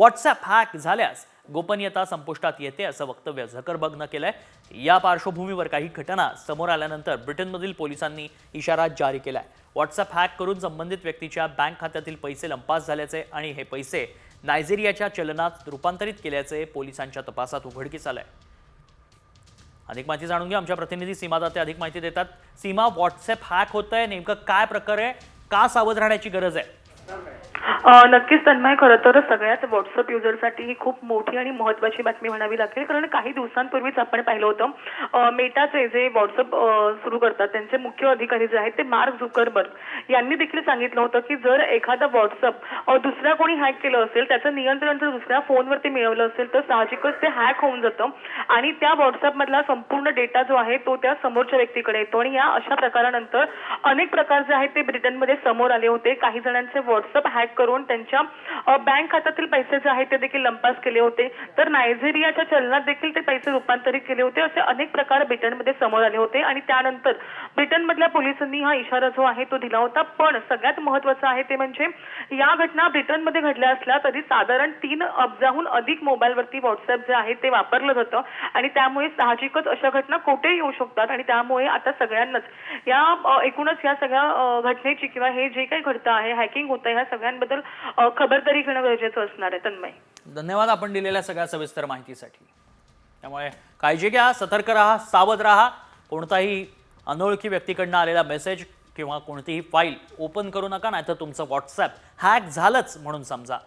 WhatsApp hack झाल्यास गोपनीयता संपुष्टात येते असं वक्तव्य झकरबर्गनं केलंय. या पार्श्वभूमीवर काही घटना समोर आल्यानंतर ब्रिटनमधील पोलिसांनी इशारा जारी केलाय. व्हॉट्सअप हॅक करून संबंधित व्यक्तीच्या बँक खात्यातील पैसे लंपास झाल्याचे आणि हे पैसे नायजेरियाच्या चलनात रूपांतरित केल्याचे पोलिसांच्या तपासात उघडकीस आलंय. अधिक माहिती जाणून घ्या. आमच्या प्रतिनिधी सीमा दाते अधिक माहिती देतात. सीमा व्हॉट्सअप हॅक होत आहे नेमकं काय प्रकार आहे? का सावध राहण्याची गरज आहे? नक्कीच तन्मय खरं तर सगळ्यात व्हॉट्सअप युजरसाठी ही खूप मोठी आणि महत्वाची बातमी म्हणावी लागेल. कारण काही दिवसांपूर्वीच आपण पाहिलं होतं मेटाचे जे व्हॉट्सअप सुरू करतात त्यांचे मुख्य अधिकारी जे आहेत ते मार्क झुकरबर्ग यांनी देखील सांगितलं होतं की जर एखादा व्हॉट्सअप दुसऱ्या कोणी हॅक केलं असेल त्याचं नियंत्रण जर दुसऱ्या फोनवरती मिळवलं असेल तर साहजिकच ते हॅक होऊन जातं. आणि त्या व्हॉट्सअपमधला संपूर्ण डेटा जो आहे तो त्या समोरच्या व्यक्तीकडे येतो. आणि या अशा प्रकारानंतर अनेक प्रकार जे आहेत ते ब्रिटनमध्ये समोर आले होते. काही जणांचे व्हॉट्सअप हॅक करून त्यांच्या बँक खात्यातील पैसे जे आहेत ते देखील लंपास केले होते. तर नायजेरियाच्या चलनात देखील ते पैसे रूपांतरित केले होते. असे अनेक प्रकार ब्रिटनमध्ये समोर आले होते. आणि त्यानंतर ब्रिटनमधल्या पोलिसांनी हा इशारा जो आहे तो दिला होता. पण सगळ्यात महत्वाचं आहे ते म्हणजे या घटना ब्रिटनमध्ये घडल्या असल्या तरी साधारण तीन अब्जाहून अधिक मोबाईलवरती व्हॉट्सअप जे आहे ते वापरलं जातं. आणि त्यामुळे साहजिकच अशा घटना कुठे येऊ शकतात. आणि त्यामुळे आता सगळ्यांनाच या एकूणच या सगळ्या घटनेची किंवा हे जे काही घडतं आहे हॅकिंग होतं ह्या सगळ्यांबद्दल अ, खबरदारी घेणं गरजेचं असणार आहे तन्मय. धन्यवाद आपण दिलेल्या सगळ्या सविस्तर माहितीसाठी. त्यामुळे काळजी घ्या सतर्क राहा सावध राहा. कोणताही अनोळखी व्यक्तीकडनं आलेला मेसेज किंवा कोणतीही फाईल ओपन करू नका नाहीतर तुमचं व्हॉट्सॲप हॅक झालंच म्हणून समजा.